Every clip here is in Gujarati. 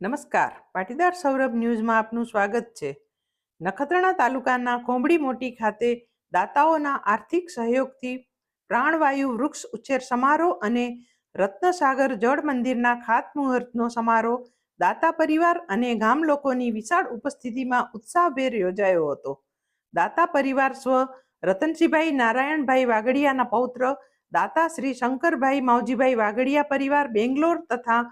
નમસ્કાર. પાટીદાર સૌરભ ન્યૂઝમાં આપનું સ્વાગત છે. નખત્રાણા તાલુકાના કોંબડી મોટી ખાતે દાતાઓના આર્થિક સહયોગથી પ્રાણવાયુ વૃક્ષ ઉછેર સમારોહ અને રત્નસાગર જળ મંદિરના ખાતમુહૂર્તનો સમારોહ દાતા પરિવાર અને ગામ લોકોની વિશાળ ઉપસ્થિતિમાં ઉત્સાહભેર યોજાયો હતો. દાતા પરિવાર સ્વ રતનસિંહભાઈ નારાયણભાઈ વાગડિયાના પૌત્ર, દાતા શ્રી શંકરભાઈ માવજીભાઈ વાગડિયા પરિવાર બેંગ્લોર તથા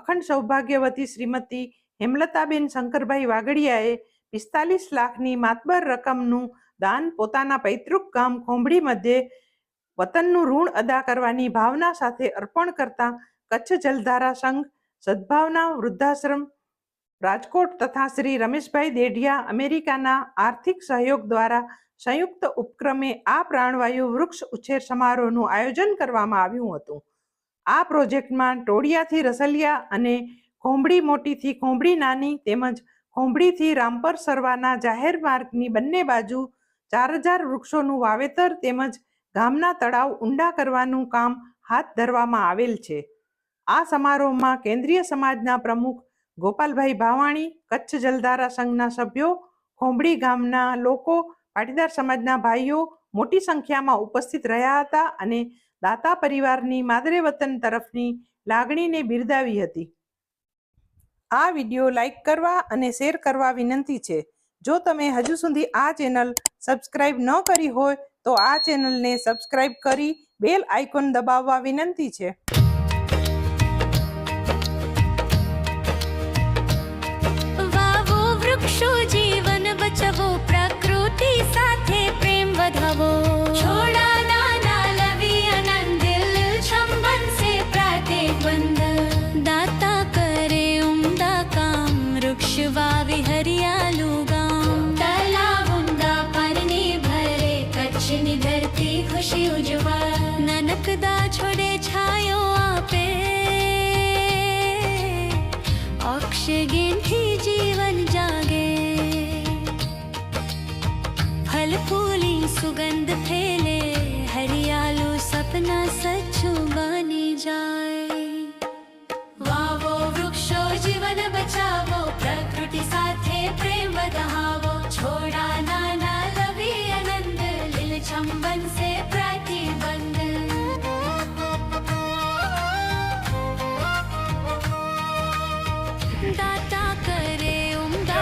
અખંડ સૌભાગ્યવતી શ્રીમતી હેમલતાબેન શંકરભાઈ વાગડિયાએ પિસ્તાલીસ લાખની માતબર રકમનું દાન પોતાના પૈતૃક ગામ ખોંભડી મધ્યે વતનનું ઋણ અદા કરવાની ભાવના સાથે અર્પણ કરતા કચ્છ જલધારા સંઘ, સદભાવના વૃદ્ધાશ્રમ, રાજકોટ તથા શ્રી રમેશભાઈ દેઢિયા અમેરિકાના આર્થિક સહયોગ દ્વારા સંયુક્ત ઉપક્રમે આ પ્રાણવાયુ વૃક્ષ ઉછેર સમારોહનું આયોજન કરવામાં આવ્યું હતું. આ પ્રોજેક્ટમાં ટોળિયાથી રસલિયા અને ખોંભડી મોટીથી ખોંભડી નાની તેમજ ખોંભડીથી રામપર સરવાના જાહેર માર્ગની બંને બાજુ ચાર હજાર વૃક્ષોનું વાવેતર તેમજ ગામના તળાવ ઊંડા કરવાનું કામ હાથ ધરવામાં આવેલ છે. આ સમારોહમાં કેન્દ્રીય સમાજના પ્રમુખ ગોપાલભાઈ ભાવાણી, કચ્છ જલધારા સંઘના સભ્યો, ખોંભડી ગામના લોકો, પાટીદાર સમાજના ભાઈઓ મોટી સંખ્યામાં ઉપસ્થિત રહ્યા હતા અને દાતા પરિવારની માદરે વતન તરફની લાગણીને બિરદાવી હતી. આ વિડિયો લાઈક કરવા અને શેર કરવા વિનંતી છે. જો તમે હજુ સુધી આ ચેનલ સબસ્ક્રાઇબ ન કરી હોય તો આ ચેનલને સબસ્ક્રાઇબ કરી બેલ આઇકોન દબાવવા વિનંતી છે. फल फूली सुगंध फैले हरियालू सपना सच्चू बनी जाए वावो वृक्षो जीवन बचावो प्रकृति साथे प्रेम दहावो छोड़ा नाना लवी आनंद लील चंबन से प्रतिबंध दाता करे उम्दा